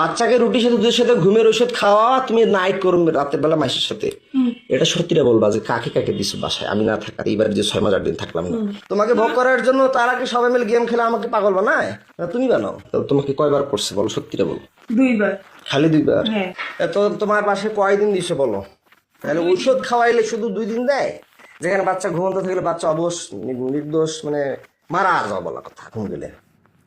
বাচ্চাকে রুটির সাথে দুধের সাথে ঘুমের ওষুধ খাওয়া তুমি নাইট করবে রাতের বেলা মাসের সাথে। এটা সত্যিটা বলবা যে কাকে কাকে দিছো বাসায়? আমি না থাকার এইবার যে ছয় মাস আট দিন থাকলাম না। তোমাকে ভোগ করার জন্য তার আগে সবাই মিলে গেম খেলে আমাকে পাগল বানায়? না তুমি বানাও। তো তোমাকে কয়বার করছে বলো সত্যিটা বলো। দুইবার। খালি দুইবার? হ্যাঁ। তো তোমার পাশে কয়দিন দিছে বলো? তাহলে ঔষধ খাওয়াইলে শুধু দুই দিন দেয়? যেখানে বাচ্চা ঘুমন্ত থাকলে বাচ্চা অবশ নির্দোষ মানে মারা যাওয়া বলা কথা ঘুম গেলে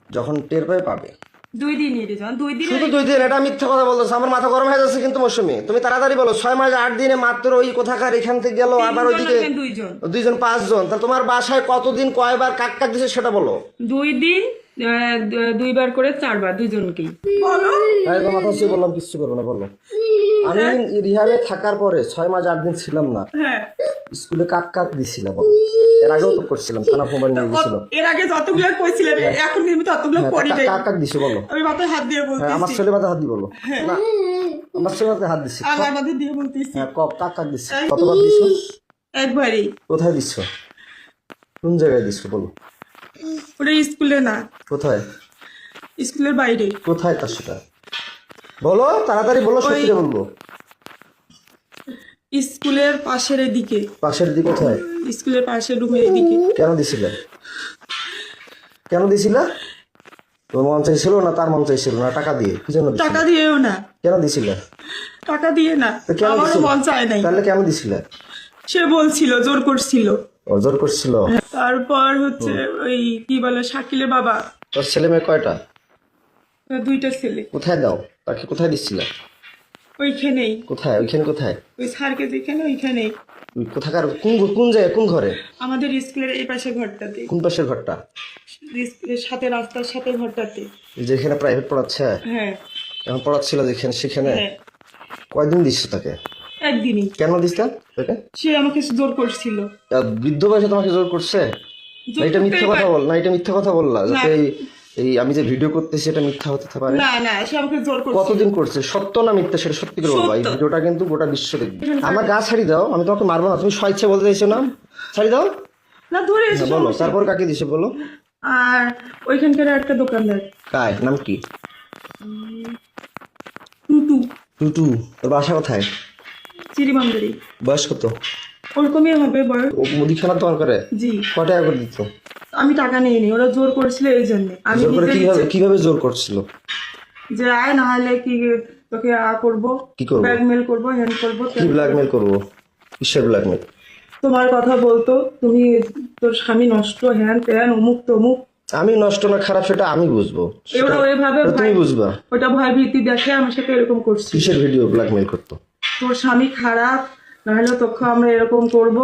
যখন টের পাবে পাবে। দুই দিন রেজান দুই দিন শুধু দুই দিন এটা মিথ্যা কথা আমার মাথা গরম হয়ে যাচ্ছে কিন্তু মৌসুমি। তুমি তাড়াতাড়ি বলো ছয় মাস আট দিনে মাত্র ওই কোথাকার এখান থেকে গেল আবার ওইদিকে দুইজন। দুইজন পাঁচজন। তাহলে তোমার বাসায় কতদিন কয়বার কাক কাক দিছে সেটা বলো। দুই দিন দুইবার করে চারবার দুজনকেই বলো। মাথা বললাম কিচ্ছু করব না বলো। আমি রিহাবে থাকার পরে ছয় মাস আট দিন ছিলাম না। হ্যাঁ। স্কুলে কাক কাক দিছিলাম এর আগেও তো করছিলাম থানা মোবাইল নিয়ে গেছিল এর আগে যতগুলো কইছিলেন এখন কিন্তু ততগুলো করি নাই। কাক কাক দিছে বলো? আমি মাথায় হাত দিয়ে বলছি হ্যাঁ আমার ছেলে মাথায় হাত দি বলো। না আমার ছেলে মাথায় হাত দিছি। আমার মাথায় দিয়ে বলতেছি। হ্যাঁ কাক কাক দিচ্ছে কতবার দিছো? একবারই। কোথায় দিচ্ছ কোন জায়গায় দিছো বলো? ওটা স্কুলে না। কোথায়? স্কুলের বাইরে। কোথায় তার সেটা? বলো তাড়াতাড়ি বলো সত্যি বলব। স্কুলের পাশের এদিকে। পাশের দিকে কোথায়? স্কুলের পাশের রুমের এদিকে। কেন দিছিলে? কেন দিছিলে? তোর মন চাইছিল না তার মন চাইছিল না? টাকা দিয়ে। কি জন্য দিছিলে? টাকা দিয়েও না। কেন দিছিলে? টাকা দিয়ে না। তো কেন আমারও দিছিলে? মন চায় নাই। তাহলে কেন দিছিলে? সে বলছিল জোর করছিল। অজর করছিল? তারপর হচ্ছে ওই কি বলে শাকিলের বাবা। তোর ছেলে মেয়ে কয়টা? দুইটা ছেলে। কোথায় দাও? তাকে কোথায় দিচ্ছিলে ওইখানেই। কোথায়? ওইখানে কোথায়? ওই স্যারকে যেখানে ওইখানেই। কোথাকার কোন কোন জায়গায় কোন ঘরে? আমাদের স্কুলের এই পাশে ঘরটাতে কোন পাশের ঘরটা? স্কুলের সাথে রাস্তার সাথে ঘরটাতে যেখানে প্রাইভেট পড়াচ্ছে? হ্যাঁ। এখন পড়াচ্ছিল যেখানে সেখানে? হ্যাঁ। কয়দিন দিচ্ছে তাকে? একদিনই। কেন দিচ্ছে তাকে? সে আমাকে জোর করছিল। বৃদ্ধ বয়সে তোমাকে জোর করছে? এটা মিথ্যা কথা বল না এটা মিথ্যা কথা বললা যাতে এই- আমি যে ভিডিও করতেছি এটা মিথ্যা হতে পারে। না না সে আমাকে জোর করছিল কতদিন করছে? সত্য না মিথ্যা সেটা সত্যি করে বলবা এই ভিডিওটা কিন্তু গোটা বিশ্ব দেখবে। আমার গা ছাড়ি দাও আমি তোমাকে মারবো না। তুমি স্বেচ্ছা বলতে চাইছো না? ছাড়ি দাও। না ধরে এসে বলো তারপর কাকে দিছে বলো? আর ওইখানকার একটা দোকানদার। কায় নাম কি? টুটু। টুটু তোর বাসা কোথায়? চিরিমান্দারি বয়স কত? ওরকমই হবে বয় ও মুদিখানা দোকান করে? জি। ক টাকা করে দিত? আমি টাকা নিয়ে নি ওরা জোর করেছিল এই জন্য। আমি জোর করে নিজে কীভাবে কীভাবে জোর করছিল? যে আয় না হলে কি তোকে আ করব? কি করব? ব্ল্যাকমেল করব হ্যান্ড করব কি ব্ল্যাকমেল করব? কিসের ব্ল্যাকমেল? তোমার কথা বলতো তুমি তোর স্বামী নষ্ট হ্যান ত্যান অমুক তমুক। আমি নষ্ট না খারাপ সেটা আমি বুঝব। এবার ওইভাবে সেটা তুমি ভয়- বুঝবা। ওটা ভয় ভীতি দেখে আমার সাথে এরকম করছি কিসের ভিডিও ব্ল্যাকমেল করতো? তোর স্বামী খারাপ নাহলে তোকে আমরা এরকম করব।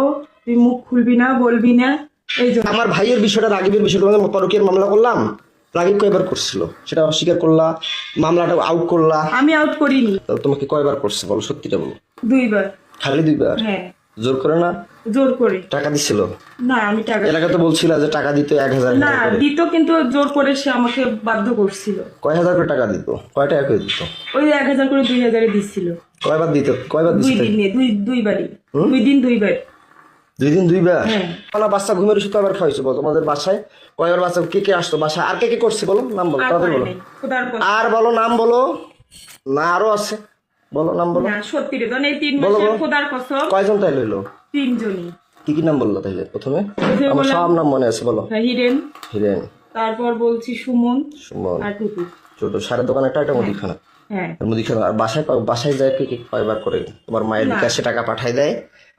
তুই মুখ খুলবি না বলবি না। এই আমার ভাইয়ের বিষয়টা রাগিবের বিষয়টা পরকীয়ার মামলা করলাম? রাগিব কয়বার করছিল? সেটা অস্বীকার করলা মামলাটা আউট করলা? আমি আউট করিনি। তোমাকে কয়বার করছে বলো সত্যিটা বলো। দুইবার। খালি দুইবার? হ্যাঁ। জোর করে না? জোর করে। টাকা দিছিল? না আমি টাকা আগে তো বলছিল যে টাকা দিতে এক হাজার না দিত কিন্তু জোর করে সে আমাকে বাধ্য করছিল। কয় হাজার করে টাকা দিত? কয় টাকা করে দিত? ওই এক হাজার করে দুই হাজারে দিচ্ছিল কয়বার দিত? কয়বার দুই দিন দিনে দুই দুইবারই। দুই দিন দুইবার। দুই দিন দুইবার? হ্যাঁ না বাচ্চা ঘুমের ওষুধ আবার খাওয়াইছো বলো। তোমাদের বাসায়? কয়বার বাচ্চা কে কে আসতো বাসায়? আর কে কে করছে বলো? নাম বলো করে বলো। আর বলো নাম বলো। না আরও আছে। বলো নাম বলো। না সত্যি রে এই তিন বলো, খোদার কসম। কয়জন তাই লইলো? তিনজনই। কি কি নাম বলল তাইলে প্রথমে? আমার সব নাম মনে আছে বলো। হ্যাঁ, হিরেন। হিরেন। তারপর বলছি সুমন। সুমন। আর টুটু ছোট সারের দোকান একটা একটা মুদিখানা। হ্যাঁ। মুদিখানা। আর বাসায় বাসায় যায় কে কে কয়বার করে? তোমার মায়ের বিকাশে টাকা পাঠায় দেয়।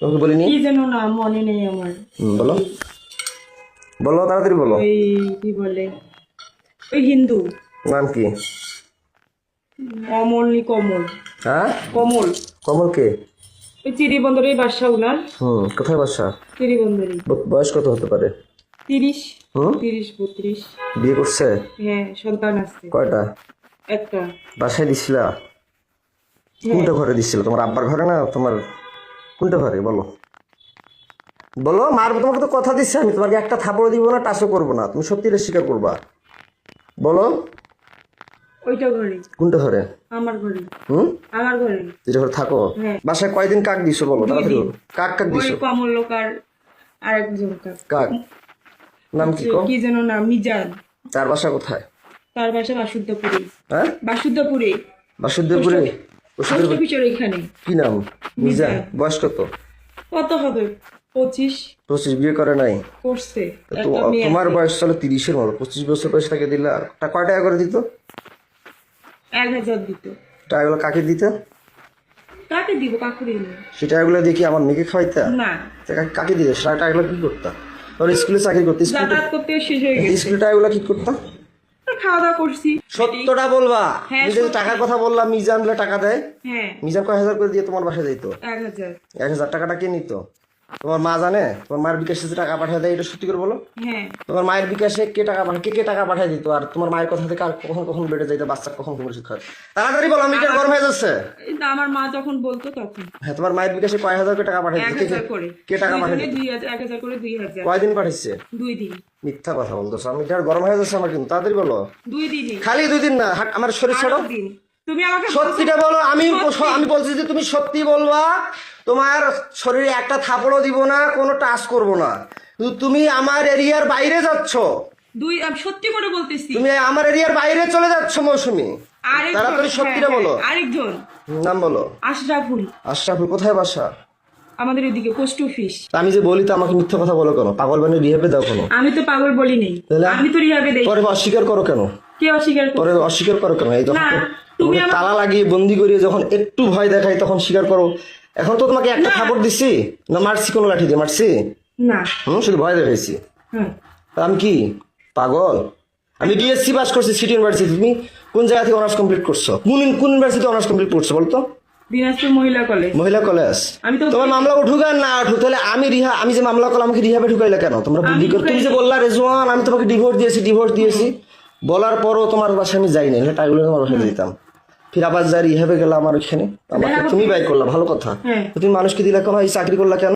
তোমাকে বলিনি? কি যেন নাম মনে নেই আমার। বলো। বলো তাড়াতাড়ি বলো। ওই কি বলে? ওই হিন্দু। নাম কি? অমল নি কমল। হ্যাঁ? কমল। কমল কে? ওই বাসা উনার। হুম কোথায় বাসা চিড়িবন্দরই ব- বয়স কত হতে পারে? তিরিশ। হুম? তিরিশ বত্রিশ। বিয়ে করছে? হ্যাঁ সন্তান আছে। কয়টা? একটা। বাসায় দিছিলা? হ্যাঁ। কোনটা ঘরে দিছিল? তোমার আব্বার ঘরে না তোমার কোনটা ঘরে বলো। বলো মার তোমাকে তো কথা দিচ্ছে আমি তোমাকে একটা থাপড় দিব না টাচও করব না তুমি সত্যিটা স্বীকার করবা। বলো। ওইটা ঘরে। কোনটা ঘরে? আমার ঘরে। হুম? আমার ঘরে। যেটা ঘরে থাকো। হ্যাঁ। বাসায় কয়দিন কাক দিছো বলো তাড়াতাড়ি। কাক কাক দিছো? কমল লোক আর আরেকজন কাক। কাক? নাম কি কো কি যেন না মিজান। তার বাসা কোথায়? তার বাসা বাসুদ্ধপুরে হ্যাঁ? বাসুদ্ধপুরে বাসুদেবপুরে অফিসের এখানে। কি নাম? মিজান বয়স কত? কত হবে? পঁচিশ। পঁচিশ বিয়ে করে নাই? করছে। তোমার বয়স চলো তিরিশের মতো। পঁচিশ বছর বয়স তাকে দিলে। আর কয় টাকা করে দিত? এক হাজার দিত। টাকাগুলো কাকে দিত? কাকে দিব? কাকে সেই টাকাগুলো দিয়ে কি আমার মেয়েকে খাওয়াইতা? না। কাকে- দিতে? সে টাকাগুলো কি করতা? তোর স্কুলে চাকরি করতে স্কুলে করতে শেষ হয়ে গেছে। স্কুলে টাকাগুলো কি করতা? খাওয়া দাওয়া করছি। সত্যটা বলবা। যদি টাকার কথা বললাম মিজান টাকা দেয়। হ্যাঁ। মিজান কয় হাজার করে দিয়ে তোমার বাসায় দিত এক হাজার। এক হাজার টাকাটা কে নিত? তোমার মা জানে? তোমার মায়ের বিকাশে যে টাকা পাঠিয়ে দেয় এটা সত্যি করে বলো? হ্যাঁ। তোমার মায়ের বিকাশে কে টাকা পাঠায়? কে কে টাকা পাঠিয়ে দিত? আর তোমার মায়ের কথা থেকে আর কখন কখন বেড়ে যাইতো বাচ্চা কখন কখন শিক্ষা তাড়াতাড়ি বলো আমি গরম হয়ে যাচ্ছে আমার মা যখন বলতো তখন। হ্যাঁ তোমার মায়ের বিকাশে কয় হাজার টাকা পাঠিয়ে দিত? কে- টাকা পাঠিয়ে দিত? দুই হাজার এক হাজার করে দুই হাজার। কয়দিন পাঠিয়েছে দুই দিন। মিথ্যা কথা বলতেছো। আমি গরম হয়ে যাচ্ছে আমার কিন্তু? তাড়াতাড়ি বলো। দুই দিনই খালি দুই দিন না আমার শরীর ছাড়ো। তুমি আমাকে সত্যিটা বলো আমি আমি বলছি যে তুমি সত্যি বলবা তোমার শরীরে একটা থাপড়ও দিব না কোনো টাচ করব না। কিন্তু তুমি আমার এরিয়ার বাইরে যাচ্ছ। দুই আমি সত্যি করে বলতেছি। তুমি আমার এরিয়ার বাইরে চলে যাচ্ছ মৌসুমি। তাড়াতাড়ি সত্যিটা বলো। হ্যাঁ, আরেকজন। নাম বলো। আশরাফুল। আশরাফুল কোথায় বাসা? আমাদের এদিকে পোস্ট অফিস আমি যে বলি তো আমাকে মিথ্যা কথা বলো কেন? পাগল বানিয়ে রিহেবে দাও কেন? আমি তো পাগল বলি নেই? আমি তো রিহাবে দেই। পরে অস্বীকার করো কেন? কে অস্বীকার করে পরে অস্বীকার করো কেন? এই যখন তালা লাগিয়ে বন্দি করিয়ে যখন একটু ভয় দেখাই তখন স্বীকার করো। এখন তো তোমাকে একটা খাবার দিছি? না মারছি কোনো লাঠি দিয়ে মারছি? না। হুম শুধু ভয় দেখাইছি। হ্যাঁ আমি কি? পাগল? আমি বিএসসি পাস করছি সিটি ইউনিভার্সিটি তুমি কোন জায়গা থেকে অনার্স কমপ্লিট করছ? কোন কোন ইউনিভার্সিটি অনার্স কমপ্লিট করছ বলতো? দিনাজপুর মহিলা কলেজ মহিলা কলেজ আমি তো তোমার মামলা উঠুক আর না উঠুক তাহলে আমি রিহা আমি যে মামলা করলাম আমাকে রিহাবে ঢুকাইলে কেন? তোমরা বুদ্ধি করো তুমি যে বললা রেজওয়ান আমি তোমাকে ডিভোর্স দিয়েছি ডিভোর্স দিয়েছি। বলার পরও তোমার বাসায় আমি যাই নাই টাইগুলো তোমার বাসায় দিতাম। ফির আবার যাই রিহাবে গেলাম আমার ওইখানে। আমাকে তুমি ব্যয় করলা ভালো কথা। হ্যাঁ। তুমি মানুষকে দিলা কেন এই চাকরি করলা কেন?